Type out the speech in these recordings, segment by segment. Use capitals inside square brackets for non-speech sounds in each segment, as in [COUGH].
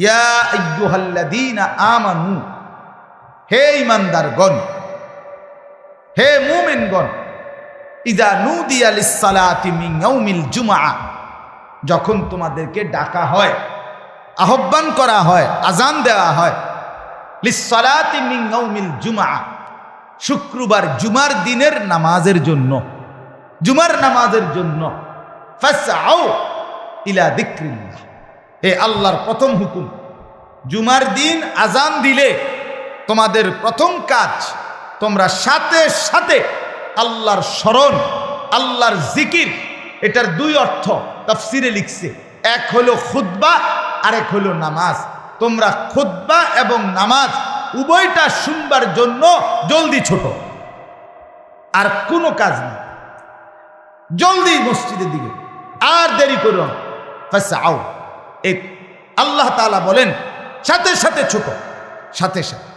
ইয়া আমানু। হে ঈমানদারগণ, হে মুমিনগণ ইদা নুদিয়া লিস-সালাতি ইয়াউমিল জুমআ। যখন তোমাদেরকে ডাকা হয়, আহ্বান করা হয় আজান দেওয়া হয়, লিস-সালাতি ইয়াউমিল জুমআ, শুক্রবার জুমার দিনের নামাজের জন্য, জুমার নামাজের জন্য, ফাসআউ ইলা যিকরিল্লাহ। এ আল্লাহর প্রথম হুকুম। জুমার দিন আজান দিলে তোমাদের প্রথম কাজ, তোমরা সাথে সাথে আল্লাহর স্মরণ, আল্লাহর জিকির, এটার দুই অর্থ তাফসিরে লিখছে। এক হলো খুদ্া আরেক হলো নামাজ। তোমরা খুদ্া এবং নামাজ উভয়টা শুনবার জন্য জলদি ছোট। আর কোনো কাজ নেই জলদি মসজিদের দিকে। আর দেরি করো না। ফাসআউ এই আল্লাহ তাআলা বলেন, সাথে সাথে ছোট, সাথে সাথে।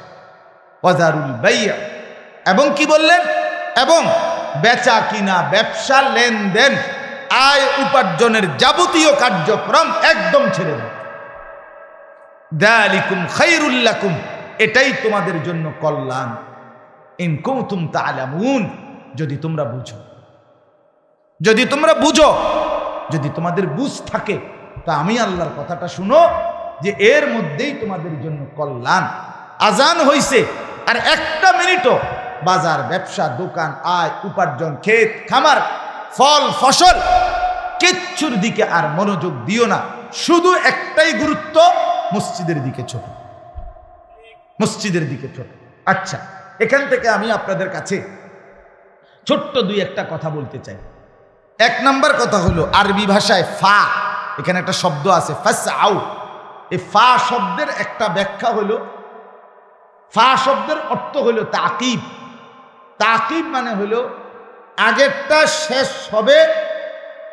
ওয়াজারুল বাইয়া। এবং কি বললেন? এবং বেচা কিনা ব্যবসা লেনদেন, আয় উপার্জনের যাবতীয় কার্যক্রম একদম ছেড়ে দেন। দালিকুম খাইরুল্লাকুম এটাই তোমাদের জন্য কল্যাণ। ইন কৌতুম তালামুন যদি তোমরা বুঝো। যদি তোমরা বুঝো, যদি তোমাদের বুঝ থাকে তা আমি আল্লাহর কথাটা শুনো যে এর মধ্যেই তোমাদের জন্য কল্যাণ। আজান হইছে, আর একটা মিনিটও বাজার, ব্যবসা, দোকান, আয়, উপার্জন, ক্ষেত, খামার, ফল, ফসল কিচ্ছুর দিকে আর মনোযোগ দিও না। শুধু একটাই গুরুত্ব, মসজিদের দিকে ছোট। মসজিদের দিকে ছোট। আচ্ছা এখান থেকে আমি আপনাদের কাছে ছোট্ট দুই একটা কথা বলতে চাই। এক নাম্বার কথা হলো, আরবি ভাষায় ফা। এখানে একটা শব্দ আছে ফাস এই ফা শব্দের একটা ব্যাখ্যা হলো, ফা শব্দের অর্থ হলো তাকিব। তাকিব মানে হলো আগেরটা শেষ হবে,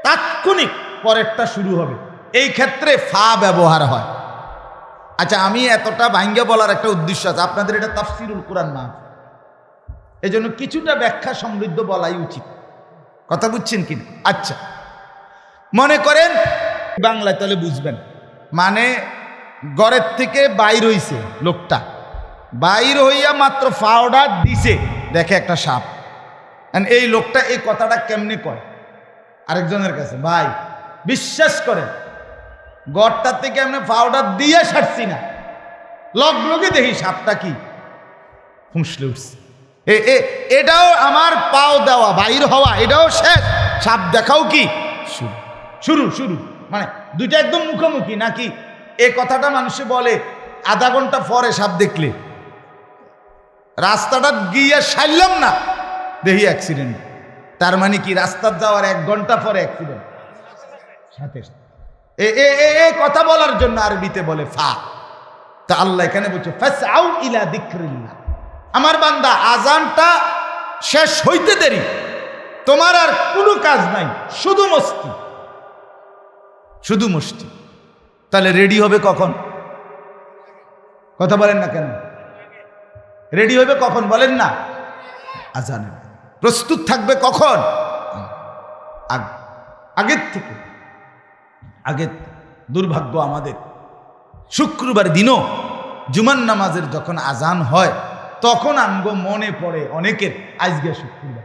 তাৎক্ষণিক পরেরটা শুরু হবে। এই ক্ষেত্রে ফা ব্যবহার হয়। আচ্ছা আমি এতটা ভাঙ্গে বলার একটা উদ্দেশ্য আছে, আপনাদের এটা তাফসিরুল কোরআন না এই জন্য কিছুটা ব্যাখ্যা সমৃদ্ধ বলাই উচিত। কথা বুঝছেন কিনা? আচ্ছা। মনে করেন বাংলায় তাহলে বুঝবেন। মানে গড়ের থেকে বাইর হইছে লোকটা। বাইর হইয়া মাত্র ফাওডার দিছে, দেখে একটা সাপ। এই লোকটা এই কথাটা কেমনে কয়? আরেকজনের কাছে, ভাই, বিশ্বাস করে গড়টার থেকে এমনি পাউডার দিয়ে সারছি না। লগ লগে দেখি সাপটা কি? ফুঁসলে উঠছে। এটাও আমার পাও দেওয়া, বাইর হওয়া, এটাও শেষ। সাপ দেখাও কি? শুরু শুরু শুরু। মানে দুইটা একদম মুখোমুখি, নাকি এ কথাটা মানুষে বলে, আধা ঘণ্টা পরে সাপ দেখলে? রাস্তাটা গিয়ে সারলাম না দেখি অ্যাক্সিডেন্ট তার মানে কি রাস্তার যাওয়ার এক ঘণ্টা পরে অ্যাক্সিডেন্ট সাথে। এ এ কথা বলার জন্য আরবিতে বলে ফা। তা আল্লাহ এখানে বলছে, ফাসআউ ইলা যিকরিল্লাহ আমার বান্দা আজানটা শেষ হইতে দেরি। তোমার আর কোনো কাজ নাই, শুধু মস্তি। শুধু মস্তি তাহলে রেডি হবে কখন? কথা বলেন না কেন? রেডি হবে কখন? বলেন না। আজানের প্রস্তুত থাকবে কখন? আগ- আগের থেকে। আগের দুর্ভাগ্য আমাদের। শুক্রবার দিনও জুমান নামাজের যখন আজান হয়, তখন আমগো মনে পড়ে অনেকের, আজকে শুক্রবার।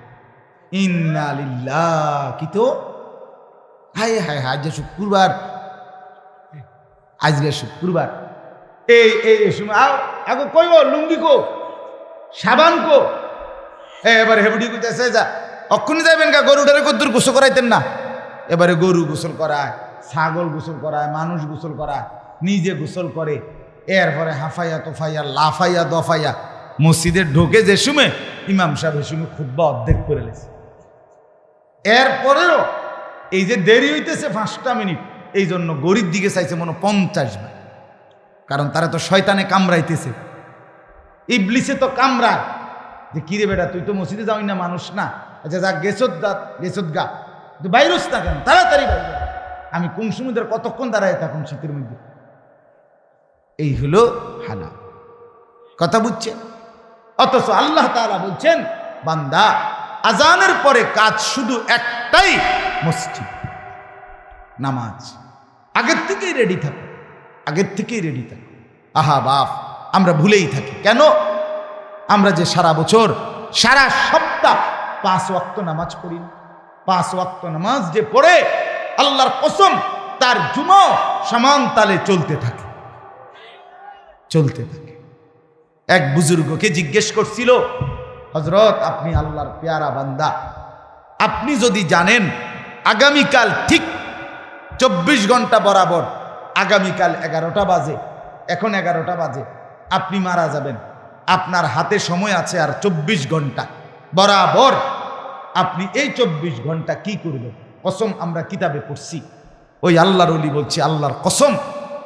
ইন্নালিল্লাহ কি তো? হায় হায় হায় আজকে শুক্রবার। আজকে শুক্রবার। এই এই সময় আগো কইব লুঙ্গি কো, সাবান কো। এবারে হেবুডি কইতেছে যা। অক্ষুনি যাবেন গা গরুটারে কদ্দুর গোসল করাইতেন না। এবারে গরু গোসল করায়, ছাগল গোসল করায়, মানুষ গোসল করায়, নিজে গোসল করে, এরপরে হাফাইয়া, তোফাইয়া, লাফাইয়া, দফাইয়া, মসজিদে ঢোকে যে সময় ইমাম সাহেব সময় খুদ্া অর্ধেক করে লেছে। এরপরেও এই যে দেরি হইতেছে পাঁচটা মিনিট, এই জন্য গরিব দিকে চাইছে মনে পঞ্চাশ বার। কারণ তারা তো শয়তানে কামড়াইতেছে। ইবলিসে তো কামড়ায়। যে কিরে বেটা, তুই তো মসজিদে যাওই না মানুষ না? আচ্ছা যা গেছত গা গেছত গা। তুই বাইরস না কেন? তাড়াতাড়ি বাইরে আমি কোন সমুদ্রের কতক্ষণ দাঁড়ায় থাকুন শীতের মধ্যে? এই হলো হালা কথা বুঝছেন? অথচ আল্লাহ তাআলা বলছেন, বান্দা আজানের পরে কাজ শুধু একটাই, মসজিদ, নামাজ। আগের থেকেই রেডি থাকো, আগের থেকেই রেডি থাকো। আহা বাপ, আমরা ভুলেই থাকি। কেন? আমরা যে সারা বছর, সারা সপ্তাহ পাঁচ ওয়াক্ত নামাজ পড়ি। পাঁচ ওয়াক্ত নামাজ যে পড়ে, আল্লাহর কসম, তার জুমো সমান তালে চলতে থাকে। চলতে থাকে। এক বুজুর্গকে জিজ্ঞেস করছিল হজরত আপনি আল্লাহর পেয়ারা বান্দা। আপনি যদি জানেন আগামীকাল ঠিক চব্বিশ ঘণ্টা বরাবর, আগামীকাল এগারোটা বাজে, এখন এগারোটা বাজে, আপনি মারা যাবেন। আপনার হাতে সময় আছে আর চব্বিশ ঘণ্টা। বরাবর আপনি এই চব্বিশ ঘণ্টা কি করবেন? কসম আমরা কিতাবে পড়ছি। ওই আল্লাহর অলি বলছি, আল্লাহর কসম,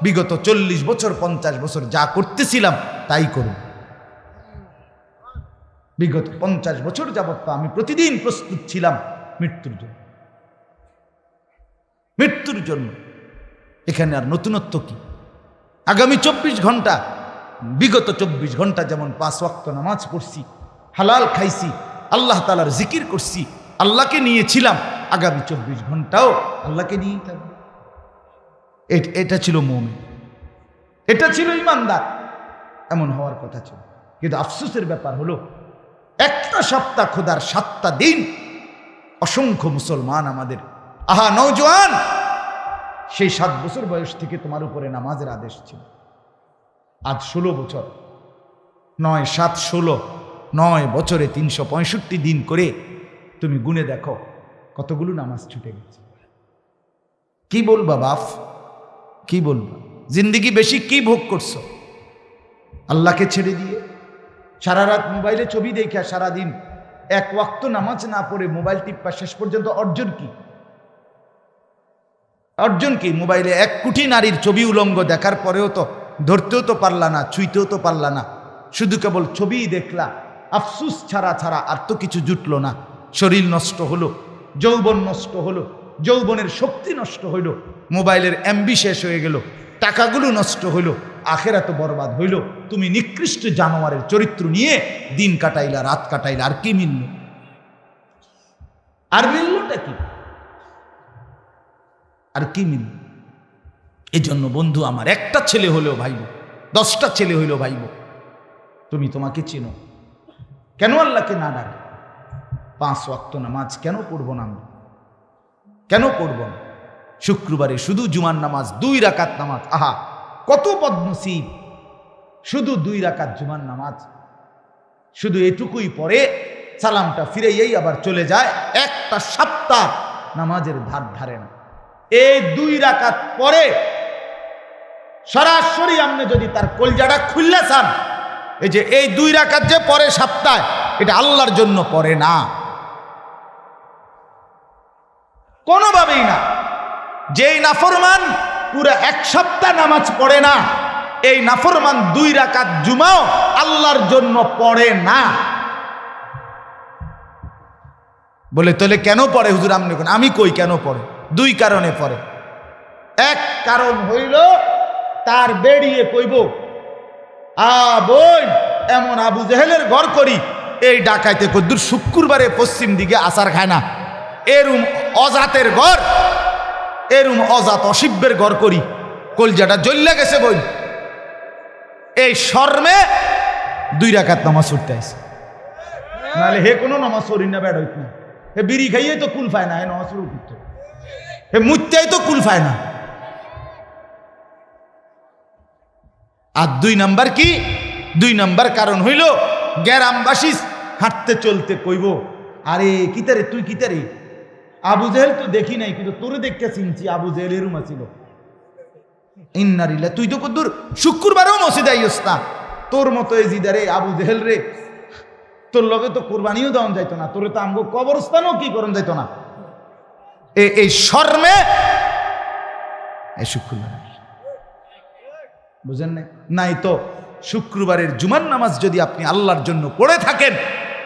বিগত চল্লিশ বছর, পঞ্চাশ বছর যা করতেছিলাম তাই করুন। বিগত পঞ্চাশ বছর যাবৎ আমি প্রতিদিন প্রস্তুত ছিলাম মৃত্যুর জন্য। মৃত্যুর জন্য। এখানে আর নতুনত্ব কি? আগামী চব্বিশ ঘণ্টা, বিগত চব্বিশ ঘণ্টা যেমন পাঁচ ওয়াক্ত নামাজ পড়ছি, হালাল খাইছি, আল্লাহ তালার জিকির করছি, আল্লাহকে নিয়েছিলাম আগামী চব্বিশ ঘন্টাও আল্লাহকে নিয়েই থাকবে। এটা ছিল মৌমিন। এটা ছিল ইমানদার। এমন হওয়ার কথা ছিল। কিন্তু আফসোসের ব্যাপার হলো একটা সপ্তাহ খোদার সাতটা দিন অসংখ্য মুসলমান আমাদের। আহা নৌজওয়ান সেই সাত বছর বয়স থেকে তোমার উপরে নামাজের আদেশ ছিল। আজ ষোলো বছর। নয়, সাত, ষোলো, নয় বছরে তিনশো পঁয়ষট্টি দিন করে তুমি গুনে দেখো কতগুলো নামাজ ছুটে গেছে। কি বলবা বাপ? কি বলবা? জিন্দিগি বেশি কি ভোগ করছ? আল্লাহকে ছেড়ে দিয়ে সারা রাত মোবাইলে ছবি দেখে সারাদিন এক ওয়াক্ত নামাজ না পড়ে মোবাইল টিপ্পা শেষ পর্যন্ত অর্জন কি? অর্জন কি? মোবাইলে এক কোটি নারীর ছবি উলঙ্গ দেখার পরেও তো ধরতেও তো পারলা না, ছুঁইতেও তো পারলা না। শুধু কেবল ছবিই দেখলা, আফসুস ছাড়া ছাড়া আর তো কিছু জুটলো না। শরীর নষ্ট হলো, যৌবন নষ্ট হলো, যৌবনের শক্তি নষ্ট হইল মোবাইলের এমবি শেষ হয়ে গেল, টাকাগুলো নষ্ট হইল আখেরা তো বরবাদ হইল। তুমি নিকৃষ্ট জানোয়ারের চরিত্র নিয়ে দিন কাটাইলা, রাত কাটাইলা, আর কি মিলল? আর মিললটা কি? আর কি মিল এই জন্য বন্ধু, আমার একটা ছেলে হলেও ভাইব, দশটা ছেলে হইলেও ভাইব। তুমি তোমাকে চেনো। কেন আল্লাহকে না ডাকে? পাঁচ ওয়াক্ত নামাজ কেন পড়ব না আমরা? কেন পড়ব না? শুক্রবারে শুধু জুমার নামাজ, দুই রাকাত নামাজ, আহা! কত পদ্মসিব শুধু দুই রাকাত জুমার নামাজ। শুধু এটুকুই পরে সালামটা ফিরেই আবার চলে যায়। একটা সপ্তাহ নামাজের ধার ধারে না। এই দুই রাকাত পরে সরাসরি আপনি যদি তার কলজাটা খুললে চান, এই যে এই দুই রাকাত যে পরে সপ্তাহে, এটা আল্লাহর জন্য পড়ে না। কোনোভাবেই না। যেই নাফরমান পুরো এক সপ্তাহ নামাজ পড়ে না। এই নাফরমান দুই রাকাত জুমাও আল্লাহর জন্য পড়ে না। বলে, তাহলে কেন পড়ে হুজুর? কোন আমি কই কেন পড়ে? দুই কারণে পড়ে। এক কারণ হইল, তার বেরিয়ে কইব, আ বোন, এমন আবু জেহেলের ঘর করি, এই ডাকাইতে কদ্দুর শুক্রবারে পশ্চিম দিকে আসার খায় না। এরুম অজাতের ঘর এরুম অজাত অসিব্যের ঘর করি। কলজাটা জ্বল্লা গেছে বই। এই শর্মে দুই রাকাত নামাজ ছুটতে আসে নাহলে হে কোনো নামাজ শরীর না বেড না। হে বিড়ি খাইয়ে তো কুল পায় না, হে নামাজ শুরু করতে হে মুত্যাই তো কুল পায় না। আর দুই নাম্বার কি? দুই নাম্বার কারণ হইল গ্যারামবাসী হাঁটতে চলতে কইব, আরে কিতারে তুই কিতারে আবু জেহেল তো দেখি নাই, কিন্তু তোরে দেখতে চিনছি আবু জেহেল এরুম আছিল ইন্নারিল্লা তুই তো কদ্দুর, শুক্রবারেও মসজিদে আইস না। তোর মতো এই জিদারে আবু জেহেল রে, তোর লগে তো কোরবানিও দেওয়া যাইতো না, তোরে তো আমগো কবরস্থানও কি করন যাইতো না। এই শর্মে শুক্রবার। বুঝেন নাই? নাই তো, শুক্রবারের জুমার নামাজ যদি আপনি আল্লাহর জন্য পড়ে থাকেন,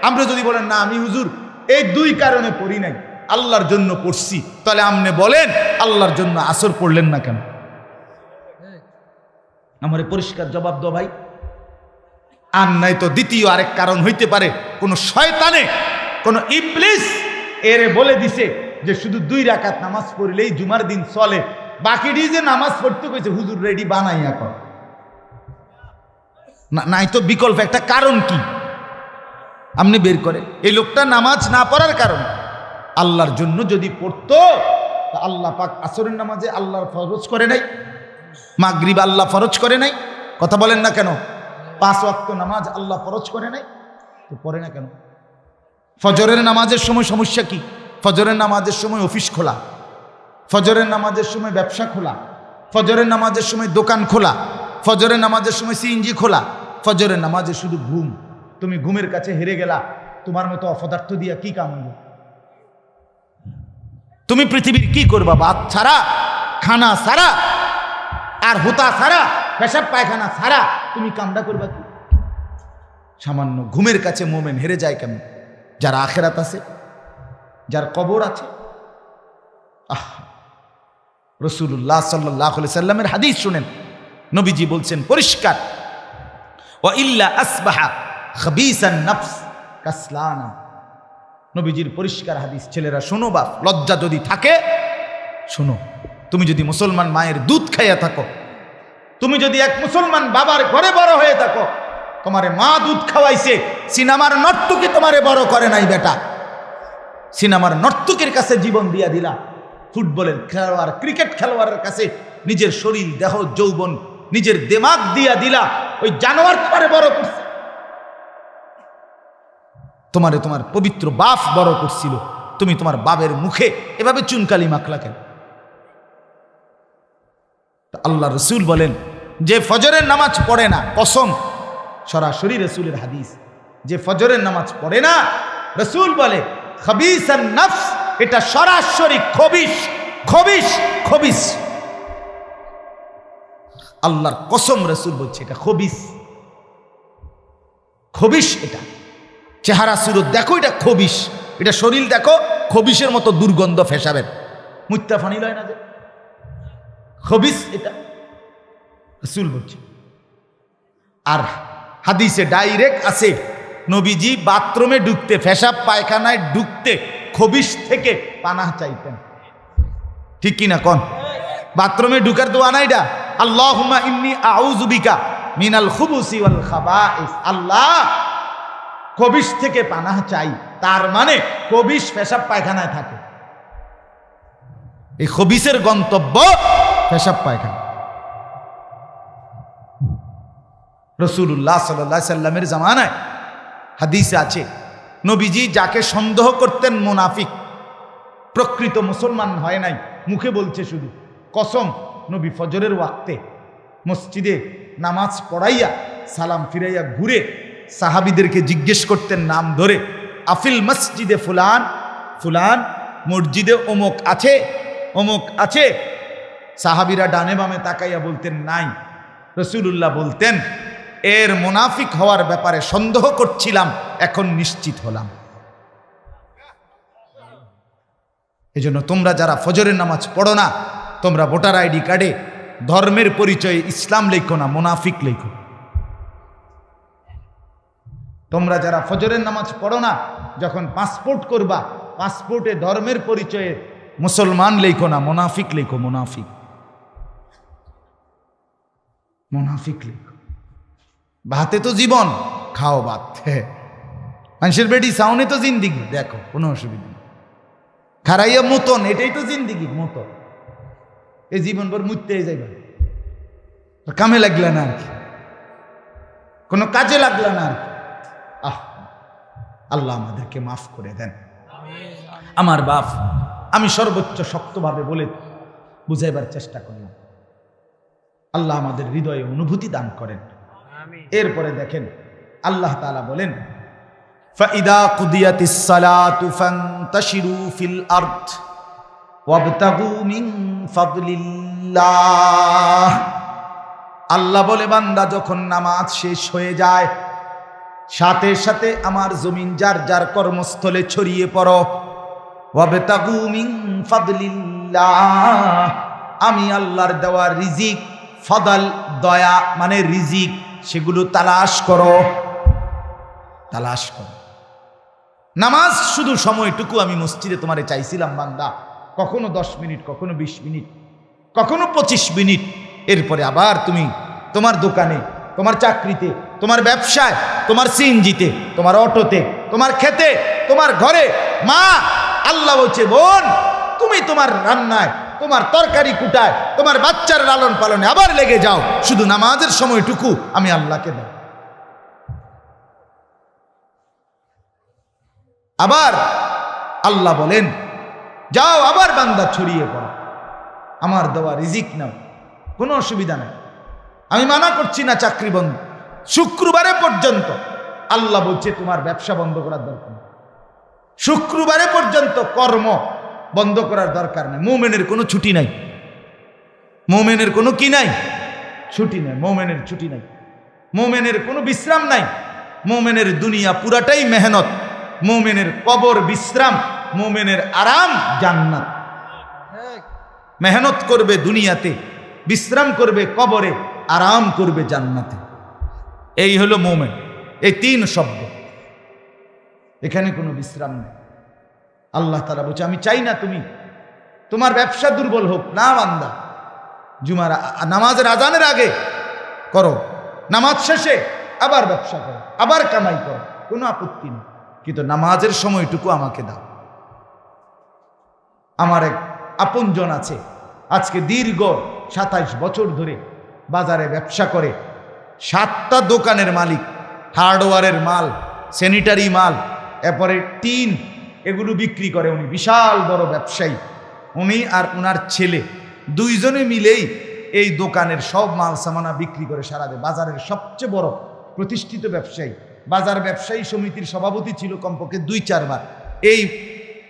আমরা যদি বলেন, না, আমি হুজুর, এই দুই কারণে পড়ি নাই। আল্লাহর জন্য পড়ছি। তাহলে আপনি বলেন, আল্লাহর জন্য আসর পড়লেন না কেন? আমার পরিষ্কার জবাব দাও ভাই। আর নাই তো দ্বিতীয় আরেক কারণ হইতে পারে, কোনো শয়তানে, কোনো ইবলিস এরে বলে দিছে যে শুধু দুই রাকাত নামাজ পড়লেই জুমার দিন চলে। বাকিটি যে নামাজ পড়তে কইছে, হুজুর রেডি বানাইয়া কর। নাই তো বিকল্প, একটা কারণ কি? আপনি বের করে এই লোকটা নামাজ না পড়ার কারণ? আল্লাহর জন্য যদি পড়তো, তা আল্লাহ পাক আসরের নামাজে আল্লাহর ফরজ করে নাই, মাগরিব আল্লাহ ফরজ করে নাই, কথা বলেন না কেন? পাঁচ ওয়াক্ত নামাজ আল্লাহ ফরজ করে নাই, তো পড়ে না কেন? ফজরের নামাজের সময় সমস্যা কি? ফজরের নামাজের সময় অফিস খোলা, ফজরের নামাজের সময় ব্যবসা খোলা, ফজরের নামাজের সময় দোকান খোলা, ফজরের নামাজের সময় সিএনজি খোলা, ফজরের নামাজে শুধু ঘুম, তুমি ঘুমের কাছে হেরে গেলা, তোমার মতো অপদার্থ দিয়া কি কাম হইল? তুমি পৃথিবীর কি করবা? ভাত ছাড়া, খানা ছাড়া, আর হুতা ছাড়া, পেশাব পায়খানা ছাড়া তুমি কামটা করবা কি? সামান্য ঘুমের কাছে মোমেন হেরে যায় কেমন? যার আখেরাত আছে, যার কবর আছে। আহ! রসুল্লাহ সাল্লাহ সাল্লামের হাদিস শুনেন। নবীজি বলছেন, পরিষ্কার। ও ইল্লা আসবাহা খবিসান নফস কাসলানা। নবীজির পরিষ্কার হাদিস, ছেলেরা, শোনো বাপ, লজ্জা যদি থাকে, শোনো, তুমি যদি মুসলমান মায়ের দুধ খাইয়া থাকো, তুমি যদি এক মুসলমান বাবার ঘরে বড় হয়ে থাকো, তোমারে মা দুধ খাওয়াইছে, সিনেমার নর্তকি তোমারে বড় করে নাই বেটা। সিনেমার নর্তকের কাছে জীবন দিয়া দিলা। ফুটবলের খেলোয়াড়, ক্রিকেট খেলোয়াড়ের কাছে নিজের শরীর, দেহ, যৌবন, নিজের দেমাগ দিয়া দিলা। ওই জানোয়ার তোমারে বড় করছে। তোমারে তোমার পবিত্র বাপ বড় করছিল। তুমি তোমার বাবের মুখে এভাবে চুনকালি মাখলা কেন? আল্লাহ রসুল বলেন, যে ফজরের নামাজ পড়ে না, কসম, সরাসরি রসুলের হাদিস। যে ফজরের নামাজ পড়ে না, রসুল বলে, খবিস এটা সরাসরি খবিস খবিস খবিস। আল্লাহর কসম রসুল বলছে, এটা খবিস। খবিস এটা। চেহারা সুরত দেখো, এটা খবিস এটা শরীর দেখো খবিসের মতো দুর্গন্ধ ফেসাবেন মুত্তা ফানি লয় না যে? খবিস এটা? রসুল বলছে। আর হাদিসে ডাইরেক্ট আছে, নবীজি বাথরুমে ঢুকতে, ফেসাব পায়খানায় ঢুকতে খবিস থেকে পানাহ চাইতেন। ঠিক কিনা কন? বাথরুমে ঢুকার দোয়া না এটা আল্লাহুম্মা ইন্নি আউযুবিকা মিনাল খুবুসি ওয়াল খাবাইস। আল্লাহ কবিশ থেকে পানা চাই। তার মানে কবিশ পেশাব পায়খানায় থাকে। এই খবিসের গন্তব্য পেশাব পায়খানা। রসুল্লাহ সাল্লাহ সাল্লামের জামানায় হাদিস আছে, নবীজি যাকে সন্দেহ করতেন মুনাফিক, প্রকৃত মুসলমান হয় নাই, মুখে বলছে শুধু, কসম নবী ফজরের ওয়াক্তে মসজিদে নামাজ পড়াইয়া সালাম ফিরাইয়া ঘুরে সাহাবিদেরকে জিজ্ঞেস করতেন নাম ধরে, আফিল মসজিদে ফুলান? ফুলান, মসজিদে অমুক আছে অমুক আছে? সাহাবিরা ডানে বামে তাকাইয়া বলতেন, নাই। রসুল্লাহ বলতেন, এর মুনাফিক হওয়ার ব্যাপারে সন্দেহ করছিলাম, এখন নিশ্চিত হলাম। এজন্য তোমরা যারা ফজরের নামাজ পড়ো না, তোমরা ভোটার আইডি কার্ডে ধর্মের পরিচয়ে ইসলাম লেখো না, মুনাফিক লেখো। তোমরা যারা ফজরের নামাজ পড়ো না, যখন পাসপোর্ট করবা, পাসপোর্টে ধর্মের পরিচয়ে মুসলমান লেখো না, মুনাফিক লেখো, মুনাফিক। মুনাফিক লেখো। ভাতে তো জীবন, খাও ভাত। [LAUGHS] মানুষের বেটি সাউনে তো জিন্দিগি, দেখো, কোনো অসুবিধা নেই। খারাইয়া মতন, এটাই তো জিন্দিগি, মতন। এই জীবন ভর মুততে যাইবা। কামে লাগলে না আর কি। কোনো কাজে লাগল না আর কি। আহ আল্লাহ আমাদেরকে মাফ করে দেন আমার বাপ আমি সর্বোচ্চ শক্তভাবে বলে বুঝাইবার চেষ্টা করলাম আল্লাহ আমাদের হৃদয়ে অনুভূতি দান করেন এরপরে দেখেন আল্লাহ তাআলা বলেন فإذا قضيت الصلاة فانتشروا في الأرض وابتغوا من فضل الله আল্লাহ বলে বান্দা যখন নামাজ শেষ হয়ে যায় সাথে সাথে আমার জমিন যার যার কর্মস্থলে ছড়িয়ে পড়ো। আমি আল্লাহর দেওয়া রিজিক, ফদল, দয়া মানে রিজিক, সেগুলো তালাশ করো। তালাশ করো। নামাজ শুধু সময়টুকু আমি মসজিদে তোমারে চাইছিলাম, বান্দা। কখনো দশ মিনিট, কখনো বিশ মিনিট, কখনো পঁচিশ মিনিট। এরপরে আবার তুমি তোমার দোকানে, তোমার চাকরিতে তোমার ব্যবসায়, তোমার সিএনজিতে, তোমার অটোতে, তোমার খেতে তোমার ঘরে, মা, আল্লাহ বলছে, বোন, তুমি তোমার রান্নায়, তোমার তরকারি কুটায়, তোমার বাচ্চার লালন পালনে আবার লেগে যাও। শুধু নামাজের সময়টুকু আমি আল্লাহকে দাও আবার আল্লাহ বলেন, যাও আবার বান্দা ছড়িয়ে পড়ো। আমার দেওয়া রিজিক নাও, কোনো অসুবিধা নাই। আমি মানা করছি না চাকরি বন্ধ। শুক্রবারে পর্যন্ত, আল্লাহ বলছে তোমার ব্যবসা বন্ধ করার দরকার নেই। শুক্রবারে পর্যন্ত কর্ম বন্ধ করার দরকার নেই। মোমেনের কোনো ছুটি নাই। মোমেনের কোনো কি নাই? ছুটি নাই। মোমেনের ছুটি নাই। মোমেনের কোনো বিশ্রাম নাই। মোমেনের দুনিয়া পুরাটাই মেহনত। মোমেনের কবর বিশ্রাম। মোমেনের আরাম জান্নাত। মেহনত করবে দুনিয়াতে, বিশ্রাম করবে কবরে, আরাম করবে জান্নাতে। এই হলো মোমেন। এই তিন শব্দ। এখানে কোনো বিশ্রাম নেই। আল্লাহ তারা বলছে, আমি চাই না তুমি, তোমার ব্যবসা দুর্বল হোক, না বান্দা। জুমার নামাজের আজানের আগে করো। নামাজ শেষে আবার ব্যবসা করো, আবার কামাই করো। কোনো আপত্তি নেই। কিন্তু নামাজের সময়টুকু আমাকে দাও। আমার এক আপনজন আছে, আজকে দীর্ঘ সাতাইশ বছর ধরে বাজারে ব্যবসা করে। সাতটা দোকানের মালিক, হার্ডওয়ারের মাল স্যানিটারি মাল, এরপরে টিন, এগুলো বিক্রি করে উনি, বিশাল বড় ব্যবসায়ী। উনি আর ওনার ছেলে, দুইজনে মিলেই এই দোকানের সব মাল সামানা বিক্রি করে সারা দেয়। বাজারের সবচেয়ে বড় প্রতিষ্ঠিত ব্যবসায়ী। বাজার ব্যবসায়ী সমিতির সভাপতি ছিল কমপক্ষে দুই, চারবার। এই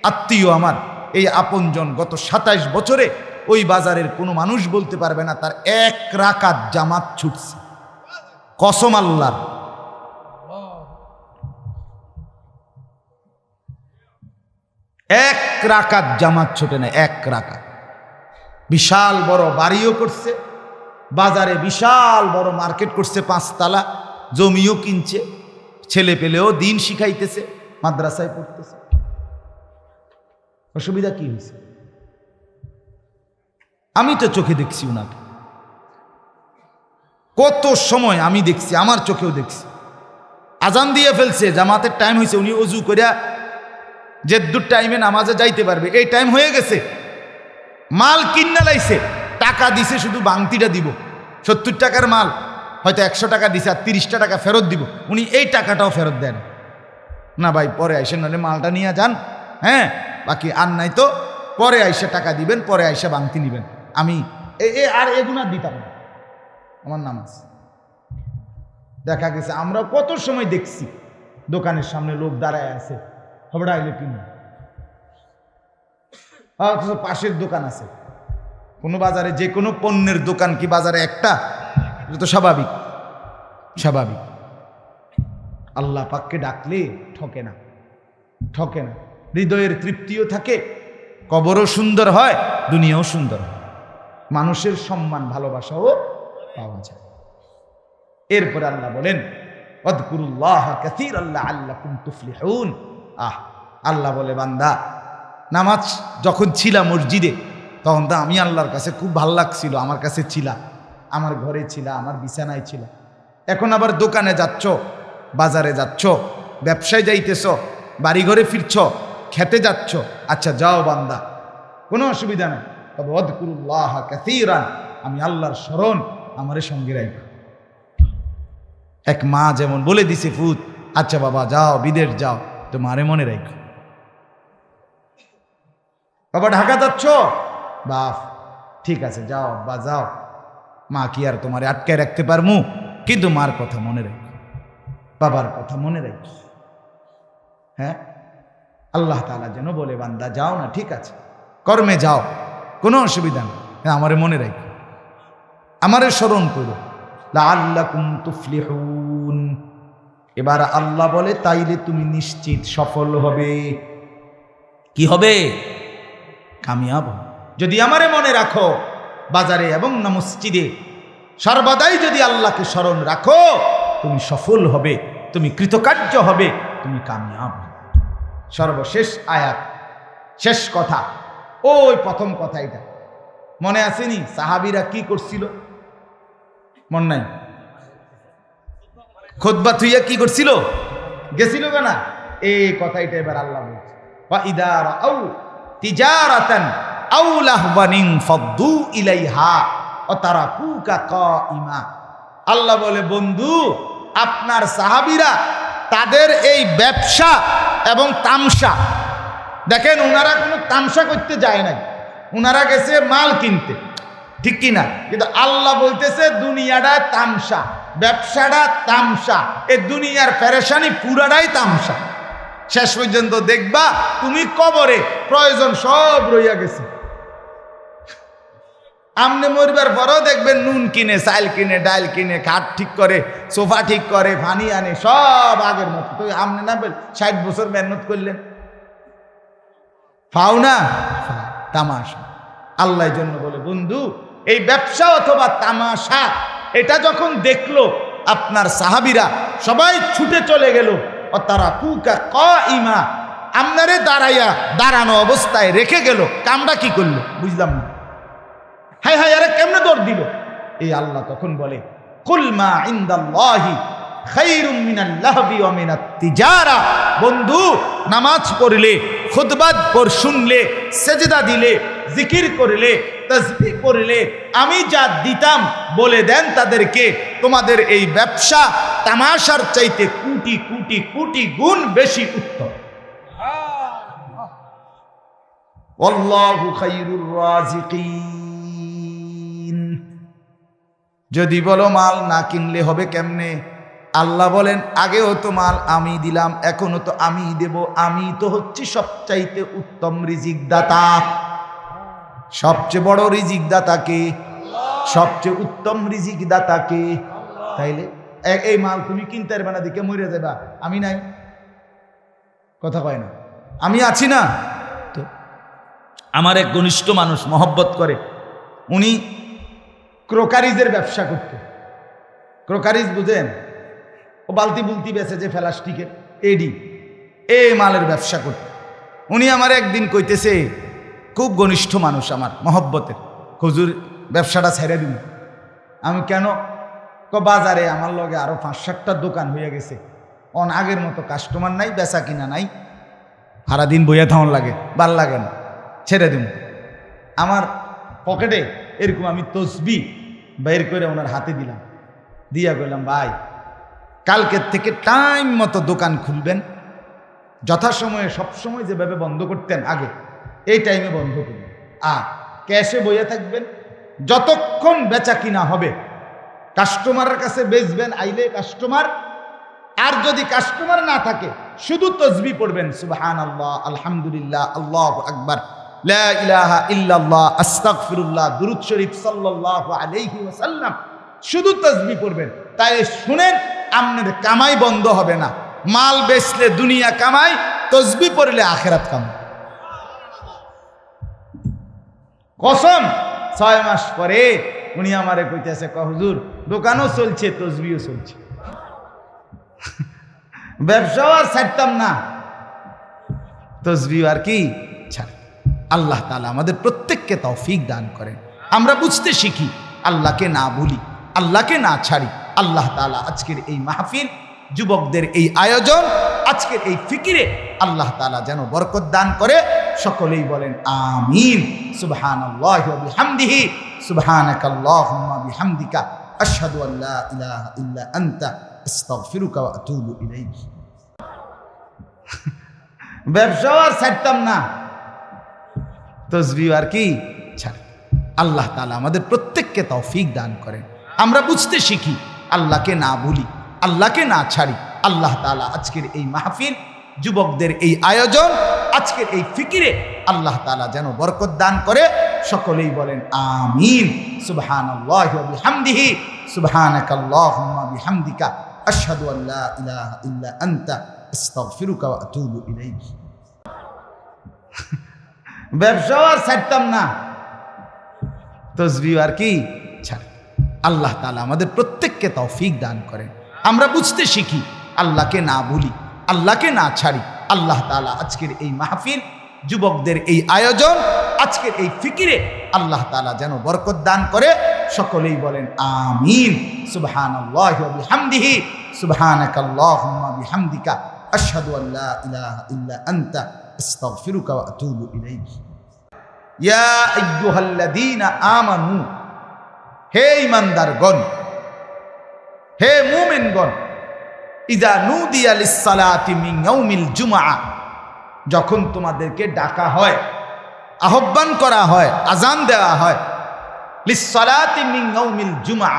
আত্মীয় আমার, এই আপনজন গত সাতাইশ বছরে ওই বাজারের কোনো মানুষ বলতে পারবে না, তার এক রাকাত জামাত ছুটছে। কসম আল্লাহর এক রাকাত জামাত ছোটে না, এক রাকাত। বিশাল বড় বাড়িও করছে, বাজারে বিশাল বড় মার্কেট করছে, পাঁচতলা, জমিও কিনছে, ছেলে পেলেও দিন শিখাইতেছে, মাদ্রাসায় পড়তেছে। অসুবিধা কি হয়েছে? আমি তো চোখে দেখছি ওনাকে কত সময় আমি দেখছি, আমার চোখেও দেখছি। আজান দিয়ে ফেলছে, জামাতের টাইম হয়েছে, উনি অজু করিয়া যে দু টাইমে নামাজে যাইতে পারবে। এই টাইম হয়ে গেছে। মাল কিন্না লাইছে, টাকা দিছে শুধু বাংতিটা দিব। সত্তর টাকার মাল, হয়তো একশো টাকা দিছে আর তিরিশটা টাকা ফেরত দিব। উনি এই টাকাটাও ফেরত দেন। না ভাই, পরে আইসে নাহলে মালটা নিয়ে যান। হ্যাঁ বাকি আর নাই তো। পরে আইসে টাকা দিবেন, পরে আইসে বাংতি নিবেন। আমি এ, আর এগুনা দিতাম না। আমার নামাজ। দেখা গেছে, আমরা কত সময় দেখছি, দোকানের সামনে লোক দাঁড়ায় আছে হবড়া আইলে কিনে। অথচ পাশের দোকান আছে। কোনো বাজারে যে কোনো পণ্যের দোকান কি বাজারে একটা? এটা তো স্বাভাবিক। স্বাভাবিক। আল্লাহ পাককে ডাকলে ঠকে না। ঠকে না। হৃদয়ের তৃপ্তিও থাকে, কবরও সুন্দর হয়, দুনিয়াও সুন্দর হয়। মানুষের সম্মান, ভালোবাসাও পাওয়া যায়। এরপরে আল্লাহ বলেন আল্লাহ আল্লাহ আহ, আল্লাহ বলে, বান্দা, নামাজ যখন ছিলাম মসজিদে, তখন তো আমি আল্লাহর কাছে খুব ভালো লাগছিল, আমার কাছে ছিলা। আমার ঘরে ছিল, আমার বিছানায় ছিল। এখন আবার দোকানে যাচ্ছ, বাজারে যাচ্ছ, ব্যবসায় যাইতেছ বাড়ি ঘরে ফিরছ, খেতে যাচ্ছ আচ্ছা যাও বান্দা, কোনো অসুবিধা নেই। তবে অদকুরুল্লাহ কাসিরান, আমি আল্লাহর স্মরণ আমারে সঙ্গে রাখব এক মা যেমন বলে দিছে, ফুত আচ্ছা বাবা, যাও, বিদেশ যাও। তো মারে মনে রাখো বাবা, ঢাকা যাচ্ছ? বাপ, ঠিক আছে, যাও বা যাও। মা কি আর তোমার আটকায় রাখতে পারমু? কিন্তু মার কথা মনে রাখো বাবার কথা মনে রাখো হ্যাঁ? আল্লাহ তালা যেন বলে, বান্দা, যাও না, ঠিক আছে। কর্মে যাও, কোনো অসুবিধা নেই। হ্যাঁ আমারে মনে রাখো আমারে স্মরণ করো। লাআল্লাকুম তুফলিহুন। এবার আল্লাহ বলে, তাইলে তুমি নিশ্চিত সফল হবে। কি হবে? কামিয়াব যদি আমারে মনে রাখো, বাজারে এবং না মসজিদে, সর্বদাই যদি আল্লাহকে স্মরণ রাখো, তুমি সফল হবে, তুমি কৃতকার্য হবে, তুমি কামিয়াব সর্বশেষ আয়াত, শেষ কথা। ওই প্রথম কথা এটা। মনে আসেনি সাহাবিরা কি করছিল? মন নাই। খোদবা থুইয়া কি করছিল? গেছিল না এই কথাইটা এবার আল্লাহ বলছে। বা ইদার আউ তিজারাতান আউ লাহবানিন ফদ্দু ইলাইহা ও তারা কুকা ক ইমা আল্লাহ বলে, বন্ধু, আপনার সাহাবিরা তাদের এই ব্যবসা এবং তামসা, দেখেন ওনারা কোনো তামসা করতে যায় নাই। ওনারা গেছে মাল কিনতে। ঠিক কি না কিন্তু আল্লাহ বলতেছে, দুনিয়াটা তামসা, ব্যবসাটা তামসা, এ দুনিয়ার পেরেশানি পুরাটাই তামসা। শেষ পর্যন্ত দেখবা, তুমি কবরে প্রয়োজন সব রইয়া গেছে। আমনে মরিবার পরও দেখবেন নুন কিনে, চাল কিনে, ডাল কিনে, খাট ঠিক করে, সোফা ঠিক করে ফানি আনে, সব আগের মতো। তো আমনে না ষাট বছর মেহনত করলেন। ফাও না? তামাশা। আল্লাহ জন্য বলে, বন্ধু এই ব্যবসা অথবা তামাশা, এটা যখন দেখল, আপনার সাহাবিরা সবাই ছুটে চলে গেল। তারা কুকা ক ইমা আপনারে দাঁড়াইয়া দাঁড়ানো অবস্থায় রেখে গেল। কামরা কি করল? বুঝলাম না। হ্যাঁ হ্যাঁ আরে কেমনে দৌড় দিল? এই আল্লাহ তখন বলে কুলমা ইন্দাল্লাহি বন্ধু, নামাজ পড়লে খুতবাত পর শুনলে, সেজদা দিলে, জিকির করলে তসবিহ করলে, আমি যা দিতাম বলে দেন তাদেরকে, তোমাদের এই ব্যবসা তামাশার চাইতে কোটি কোটি কোটি গুণ বেশি উত্তম। যদি বলো মাল না কিনলে হবে কেমনে? আল্লাহ বলেন, আগেও তো মাল আমি দিলাম এখনও তো আমি দেব। আমি তো হচ্ছি সবচাইতে উত্তম রিজিক দাতা সবচেয়ে বড় রিজিক দাতাকে সবচেয়ে উত্তম রিজিক দাতাকে তাইলে এই মাল তুমি কিনতে পারবে না দিকে মরে যাবা। আমি নাই। কথা কয় না। আমি আছি না। তো আমার এক ঘনিষ্ঠ মানুষ মহব্বত করে, উনি ক্রোকারিজের ব্যবসা করত। ক্রোকারিজ বুঝেন? ও বালতি বুলতি বেচে যে প্লাস্টিকের এডি। এ মালের ব্যবসা করত উনি আমার একদিন কইতেছে, খুব ঘনিষ্ঠ মানুষ আমার, মহব্বতের। হুজুর, ব্যবসাটা ছেড়ে দিন। আমি কেন? ক, বাজারে আমার লগে আরও পাঁচ সাতটা দোকান হয়ে গেছে। অন আগের মতো কাস্টমার নাই বেচা কিনা নাই। সারাদিন বইয়া থাউন লাগে, ভালো লাগে না। ছেড়ে দিন। আমার পকেটে এরকম আমি তসবি বের করে ওনার হাতে দিলাম। দিয়া কইলাম, ভাই কালকের থেকে টাইম মতো দোকান খুলবেন। যথাসময়ে সবসময় যেভাবে বন্ধ করতেন আগে, এই টাইমে বন্ধ করবেন আর ক্যাশে বইয়া থাকবেন। যতক্ষণ বেচা কিনা হবে কাস্টমারের কাছে বেচবেন, আইলে কাস্টমার আর যদি কাস্টমার না থাকে, শুধু তসবি পড়বেন সুবহান আল্লাহ আলহামদুলিল্লাহ, আল্লাহ আকবার আস্তাগফিরুল্লাহ, দুরূদ শরীফ আলাইহি ওয়াসাল্লাম, শুধু তসবি পড়বেন। তাই শুনেন আপনার কামাই বন্ধ হবে না। মাল বেচলে দুনিয়া কামাই, তসবি পড়লে আখেরাত কামাই। কসম, ছয় মাস পরে উনি আমারে কইতেছে ক হুজুর, দোকানও চলছে, তসবিও চলছে। [LAUGHS] ব্যবসাও আর ছাড়তাম না। তসবি আর কি ছাড়। আল্লাহ তালা আমাদের প্রত্যেককে তৌফিক দান করেন। আমরা বুঝতে শিখি, আল্লাহকে না বলি আল্লাহকে না ছাড়ি। আল্লাহ তালা আজকের এই মাহফিল, যুবকদের এই আয়োজন, আজকের এই ফিকিরে আল্লাহ তালা যেন বরকত দান করে, সকলেই বলেন আমিন। সুবহান বিহামদিহি, সুবহানাকাল্লাহুম্মা বিহামদিকা, আশহাদু আল্লা ইলাহা ইল্লা আনতা, আস্তাগফিরুকা ওয়া আতুবু ইলাইক। ব্যবসাও আর ছাড়তাম না। তসবি আর কি? ছাড়। আল্লাহ তালা আমাদের প্রত্যেককে তৌফিক দান করেন। আমরা বুঝতে শিখি। আল্লাহকে না বলি আল্লাহকে না ছাড়ি, আল্লাহ তালা আজকের এই মাহফিল, যুবকদের এই আয়োজন, আজকের এই ফিকিরে আল্লাহ তালা যেন বরকত দান করে, সকলেই বলেন আমিন। সুবহান বিহামদিহি, সুবহানাকাল্লাহুম্মা বিহামদিকা, আশহাদু আল্লা ইলাহা ইল্লা আনতা, আস্তাগফিরুকা ওয়া আতুবু ইলাইক। ব্যবসাও আর ছাড়তাম না। তসবি আর কি? ছাড় আল্লাহ তালা আমাদের প্রত্যেককে তৌফিক দান করেন। আমরা বুঝতে শিখি, আল্লাহকে না বলি আল্লাহকে না ছাড়ি, আল্লাহ তালা আজকের এই মাহফিল, যুবকদের এই আয়োজন, আজকের এই ফিকিরে আল্লাহ তালা যেন বরকত দান করে, সকলেই বলেন আমিন। ওয়া বিহামদিহি, সুবহানাকাল্লাহুম্মা বিহামদিকা, আশহাদু আল্লা ইলাহা ইল্লা আনতা, আস্তাগফিরুকা ওয়া আতুবু ইলাইক। ইয়া আমানু হে ইমানদার গণ হে মুমেন গণ ইদা নুদিয়া জুমা যখন তোমাদেরকে ডাকা হয়, আহ্বান করা হয় আজান দেওয়া হয়, লিসসালাতি জুমা